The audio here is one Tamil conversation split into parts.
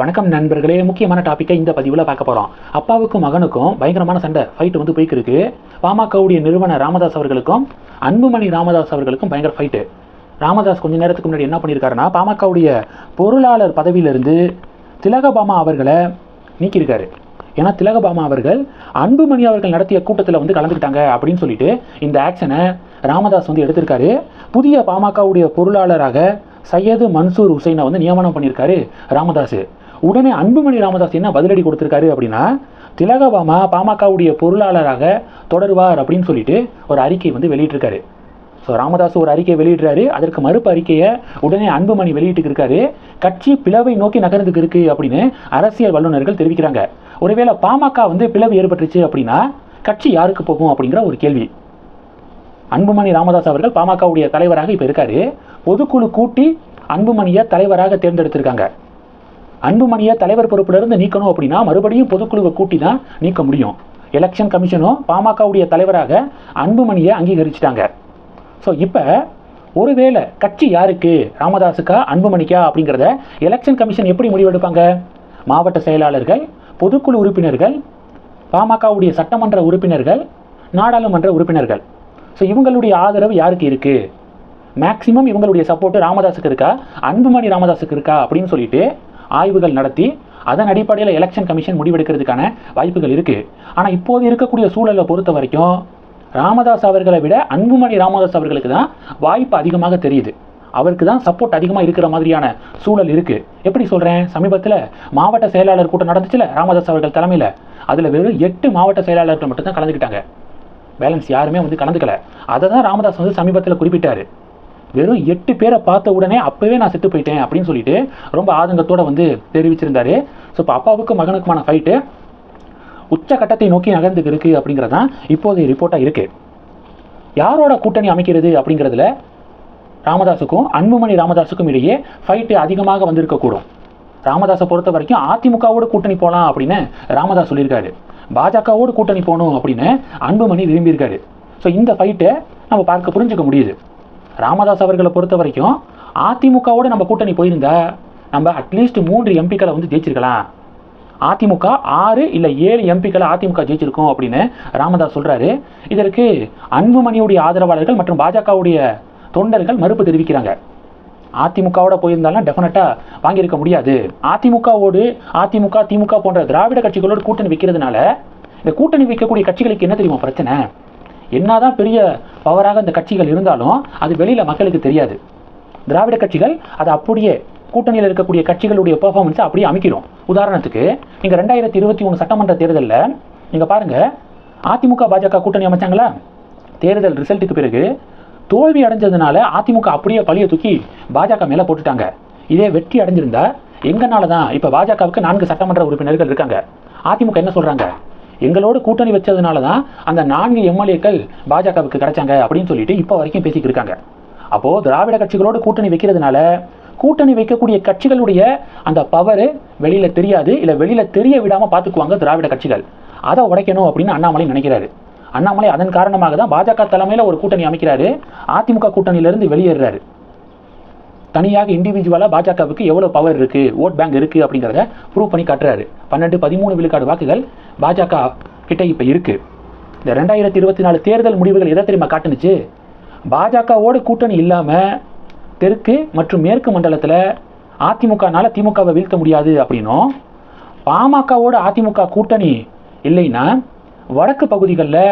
வணக்கம் நண்பர்களே. முக்கியமான டாப்பிக்கை இந்த பதிவில் பார்க்க போகிறோம் அப்பாவுக்கும் மகனுக்கும் பயங்கரமான சண்டை. ஃபைட் வந்து போய்க்கிருக்கு பாமகவுடைய நிறுவனர் ராமதாஸ் அவர்களுக்கும் அன்புமணி ராமதாஸ் அவர்களுக்கும் பயங்கர ஃபைட்டு ராமதாஸ் கொஞ்ச நேரத்துக்கு முன்னாடி என்ன பண்ணியிருக்காருன்னா பாமகவுடைய பொருளாளர் பதவியிலிருந்து திலகபாமா அவர்களை நீக்கியிருக்காரு. ஏன்னா திலகபாமா அவர்கள் அன்புமணி அவர்கள் நடத்திய கூட்டத்தில் வந்து கலந்துக்கிட்டாங்க அப்படின்னு சொல்லிட்டு இந்த ஆக்ஷனை ராமதாஸ் வந்து எடுத்திருக்காரு. புதிய பாமகவுடைய பொருளாளராக சையது மன்சூர் ஹுசைனை வந்து நியமனம் பண்ணியிருக்காரு ராமதாஸ். உடனே அன்புமணி ராமதாஸ் என்ன பதிலடி கொடுத்துருக்காரு அப்படின்னா திலகபாமா பாமகவுடைய பொருளாளராக தொடருவார் அப்படின்னு சொல்லிட்டு ஒரு அறிக்கை வந்து வெளியிட்டிருக்காரு. ஸோ ராமதாஸ் ஒரு அறிக்கையை வெளியிடுறாரு. அதற்கு மறுப்பு அறிக்கையை உடனே அன்புமணி வெளியிட்டு இருக்காரு கட்சி பிளவை நோக்கி நகர்ந்துக்கு இருக்கு அப்படின்னு அரசியல் வல்லுநர்கள் தெரிவிக்கிறாங்க. ஒருவேளை பாமக வந்து பிளவு ஏற்பட்டுச்சு அப்படின்னா கட்சி யாருக்கு போகும் அப்படிங்கிற ஒரு கேள்வி. அன்புமணி ராமதாஸ் அவர்கள் பாமகவுடைய தலைவராக இப்போ இருக்காரு. பொதுக்குழு கூட்டி அன்புமணியை தலைவராக தேர்ந்தெடுத்திருக்காங்க. அன்புமணியை தலைவர் பொறுப்பிலிருந்து நீக்கணும் அப்படின்னா மறுபடியும் பொதுக்குழுவை கூட்டி தான் நீக்க முடியும். எலெக்ஷன் கமிஷனும் பாமகவுடைய தலைவராக அன்புமணியை அங்கீகரிச்சிட்டாங்க. ஸோ இப்போ ஒருவேளை கட்சி யாருக்கு? ராமதாஸுக்கா அன்புமணிக்கா அப்படிங்கிறத எலெக்ஷன் கமிஷன் எப்படி முடிவெடுப்பாங்க? மாவட்ட செயலாளர்கள் பொதுக்குழு உறுப்பினர்கள் பாமகவுடைய சட்டமன்ற உறுப்பினர்கள் நாடாளுமன்ற உறுப்பினர்கள். ஸோ இவங்களுடைய ஆதரவு யாருக்கு இருக்குது மேக்சிமம் இவங்களுடைய சப்போர்ட்டு ராமதாஸுக்கு இருக்கா? அன்புமணி ராமதாஸுக்கு இருக்கா? அப்படின்னு சொல்லிட்டு ஆய்வுகள் நடத்தி அதன் அடிப்படையில் எலெக்ஷன் கமிஷன் முடிவெடுக்கிறதுக்கான வாய்ப்புகள் இருக்குது ஆனால் இப்போது இருக்கக்கூடிய சூழலை பொறுத்த வரைக்கும் ராமதாஸ் அவர்களை விட அன்புமணி ராமதாஸ் அவர்களுக்கு தான் வாய்ப்பு அதிகமாக தெரியுது. அவருக்கு தான் சப்போர்ட் அதிகமாக இருக்கிற மாதிரியான சூழல் இருக்குது எப்படி சொல்கிறேன் சமீபத்தில் மாவட்ட செயலாளர் கூட்டம் நடந்துச்சுல ராமதாஸ் அவர்கள் தலைமையில். அதில் வெறும் எட்டு மாவட்ட செயலாளர்கள் மட்டும்தான் கலந்துக்கிட்டாங்க. பேலன்ஸ் யாருமே வந்து கலந்துக்கல. அதை தான் ராமதாஸ் வந்து சமீபத்தில் குறிப்பிட்டார். வெறும் எட்டு பேரை பார்த்த உடனே அப்போவே நான் செத்து போயிட்டேன் அப்படின்னு சொல்லிட்டு ரொம்ப ஆதங்கத்தோட வந்து தெரிவிச்சிருந்தாரு. ஸோ இப்போ அப்பாவுக்கும் மகனுக்குமான ஃபைட்டு உச்சகட்டத்தை நோக்கி நகர்ந்துக்கு இருக்கு அப்படிங்கிறது தான் இப்போதைய ரிப்போர்ட்டாக இருக்கு. யாரோட கூட்டணி அமைக்கிறது அப்படிங்கிறதுல ராமதாஸுக்கும் அன்புமணி ராமதாஸுக்கும் இடையே ஃபைட்டு அதிகமாக வந்திருக்கக்கூடும். ராமதாஸை பொறுத்த வரைக்கும் அதிமுகவோடு கூட்டணி போகலாம் அப்படின்னு ராமதாஸ் சொல்லியிருக்காரு. பாஜகவோடு கூட்டணி போகணும் அப்படின்னு அன்புமணி விரும்பியிருக்காரு. ஸோ இந்த ஃபைட்டை நம்ம பார்க்க புரிஞ்சுக்க முடியுது. ராமதாஸ் அவர்களை பொறுத்த வரைக்கும் அதிமுகவோடு நம்ம கூட்டணி போயிருந்தா நம்ம அட்லீஸ்ட் மூன்று எம்பிக்களை வந்து ஜெயிச்சிருக்கலாம். அதிமுக ஆறு இல்லை ஏழு எம்பிக்களை அதிமுக ஜெயிச்சிருக்கோம் அப்படின்னு ராமதாஸ் சொல்கிறாரு இதற்கு அன்புமணியுடைய ஆதரவாளர்கள் மற்றும் பாஜகவுடைய தொண்டர்கள் மறுப்பு தெரிவிக்கிறாங்க. அதிமுகவோட போயிருந்தாலும் டெஃபினட்டாக வாங்கியிருக்க முடியாது. அதிமுகவோடு அதிமுக திமுக போன்ற திராவிட கட்சிகளோடு கூட்டணி வைக்கிறதுனால இந்த கூட்டணி வைக்கக்கூடிய கட்சிகளுக்கு என்ன தெரியுமா பிரச்சனை? என்னதான் பெரிய பவராக இந்த கட்சிகள் இருந்தாலும் அது வெளியில் மக்களுக்கு தெரியாது. திராவிட கட்சிகள் அதை அப்படியே கூட்டணியில் இருக்கக்கூடிய கட்சிகளுடைய பெர்ஃபார்மன்ஸை அப்படியே அமைக்கிறோம். உதாரணத்துக்கு நீங்கள் ரெண்டாயிரத்தி இருபத்தி மூணு சட்டமன்ற தேர்தலில் நீங்கள் பாருங்கள் அதிமுக பாஜக கூட்டணி அமைச்சாங்களா? தேர்தல் ரிசல்ட்டுக்கு பிறகு தோல்வி அடைஞ்சதுனால அதிமுக அப்படியே பழிய தூக்கி பாஜக மேலே போட்டுட்டாங்க. இதே வெற்றி அடைஞ்சிருந்தா எங்கனால தான் இப்போ பாஜகவுக்கு நான்கு சட்டமன்ற உறுப்பினர்கள் இருக்காங்க. அதிமுக என்ன சொல்கிறாங்க எங்களோட கூட்டணி வச்சதுனால தான் அந்த நான்கு எம்எல்ஏக்கள் பாஜகவுக்கு கிடைச்சாங்க அப்படின்னு சொல்லிட்டு இப்போ வரைக்கும் பேசிக்கிட்டு இருக்காங்க. அப்போது திராவிட கட்சிகளோட கூட்டணி வைக்கிறதுனால கூட்டணி வைக்கக்கூடிய கட்சிகளுடைய அந்த பவரு வெளியில் தெரியாது இல்லை வெளியில் தெரிய விடாமல் பார்த்துக்குவாங்க திராவிட கட்சிகள். அதை உடைக்கணும் அப்படின்னு அண்ணாமலை நினைக்கிறாரு. அண்ணாமலை அதன் காரணமாக தான் பாஜக தலைமையில் ஒரு கூட்டணி அமைக்கிறாரு. அதிமுக கூட்டணியிலிருந்து வெளியேறாரு தனியாக இண்டிவிஜுவலாக பாஜகவுக்கு எவ்வளோ பவர் இருக்குது ஓட் பேங்க் இருக்குது அப்படிங்கிறத ப்ரூவ் பண்ணி காட்டுறாரு. பன்னெண்டு பதிமூணு விழுக்காடு வாக்குகள் பாஜக கிட்ட இப்போ இருக்குது இந்த ரெண்டாயிரத்தி இருபத்தி நாலு தேர்தல் முடிவுகள் எதை தெரியுமா காட்டுனுச்சு? பாஜகவோடு கூட்டணி இல்லாமல் தெற்கு மற்றும் மேற்கு மண்டலத்தில் அதிமுகனால திமுகவை வீழ்த்த முடியாது அப்படின்னும் பாமகவோட அதிமுக கூட்டணி இல்லைன்னா வடக்கு பகுதிகளில்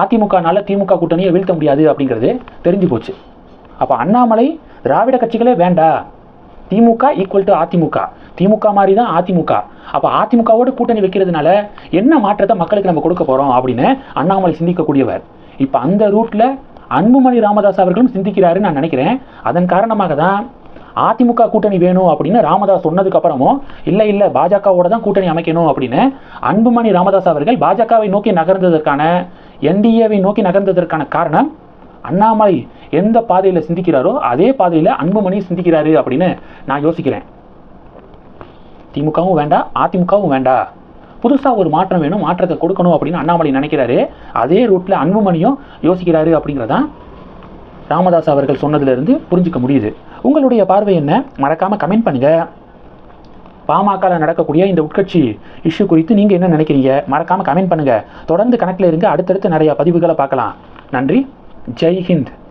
அதிமுகனால திமுக கூட்டணியை வீழ்த்த முடியாது அப்படிங்கிறது தெரிஞ்சு போச்சு. அப்போ அண்ணாமலை திராவிட கட்சிகளே வேண்டாம் திமுக ஈக்குவல் டு அதிமுக. திமுக மாதிரி தான் அதிமுக. அப்போ அதிமுகவோடு கூட்டணி வைக்கிறதுனால என்ன மாற்றத்தை மக்களுக்கு நம்ம கொடுக்க போகிறோம் அப்படின்னு அண்ணாமலை சிந்திக்கக்கூடியவர். இப்போ அந்த ரூட்டில் அன்புமணி ராமதாஸ் அவர்களும் சிந்திக்கிறாருன்னு நான் நினைக்கிறேன். அதன் காரணமாக தான் அதிமுக கூட்டணி வேணும் அப்படின்னு ராமதாஸ் சொன்னதுக்கப்புறமும் இல்லை இல்லை பாஜகவோட தான் கூட்டணி அமைக்கணும் அப்படின்னு அன்புமணி ராமதாஸ் அவர்கள் பாஜகவை நோக்கி நகர்ந்ததற்கான என்டிஏவை நோக்கி நகர்ந்ததற்கான காரணம் அண்ணாமலை எந்த பாதையில் சிந்திக்கிறாரோ அதே பாதையில் அன்புமணி சிந்திக்கிறாரு அப்படின்னு நான் யோசிக்கிறேன். திமுகவும் வேண்டாம் அதிமுகவும் வேண்டாம் புதுசாக ஒரு மாற்றம் வேணும் மாற்றத்தை கொடுக்கணும் அப்படின்னு அண்ணாமலை நினைக்கிறாரு. அதே ரூட்டில் அன்புமணியும் யோசிக்கிறாரு அப்படிங்கிறதான் ராமதாஸ் அவர்கள் சொன்னதுலேருந்து புரிஞ்சிக்க முடியுது. உங்களுடைய பார்வை என்ன? மறக்காமல் கமெண்ட் பண்ணுங்கள் பாமகவில் நடக்கக்கூடிய இந்த உட்கட்சி இஷ்யூ குறித்து நீங்கள் என்ன நினைக்கிறீங்க? மறக்காமல் கமெண்ட் பண்ணுங்கள் தொடர்ந்து கணக்கில் இருந்து அடுத்தடுத்து நிறைய பதிவுகளை பார்க்கலாம். நன்றி. Jai Hind.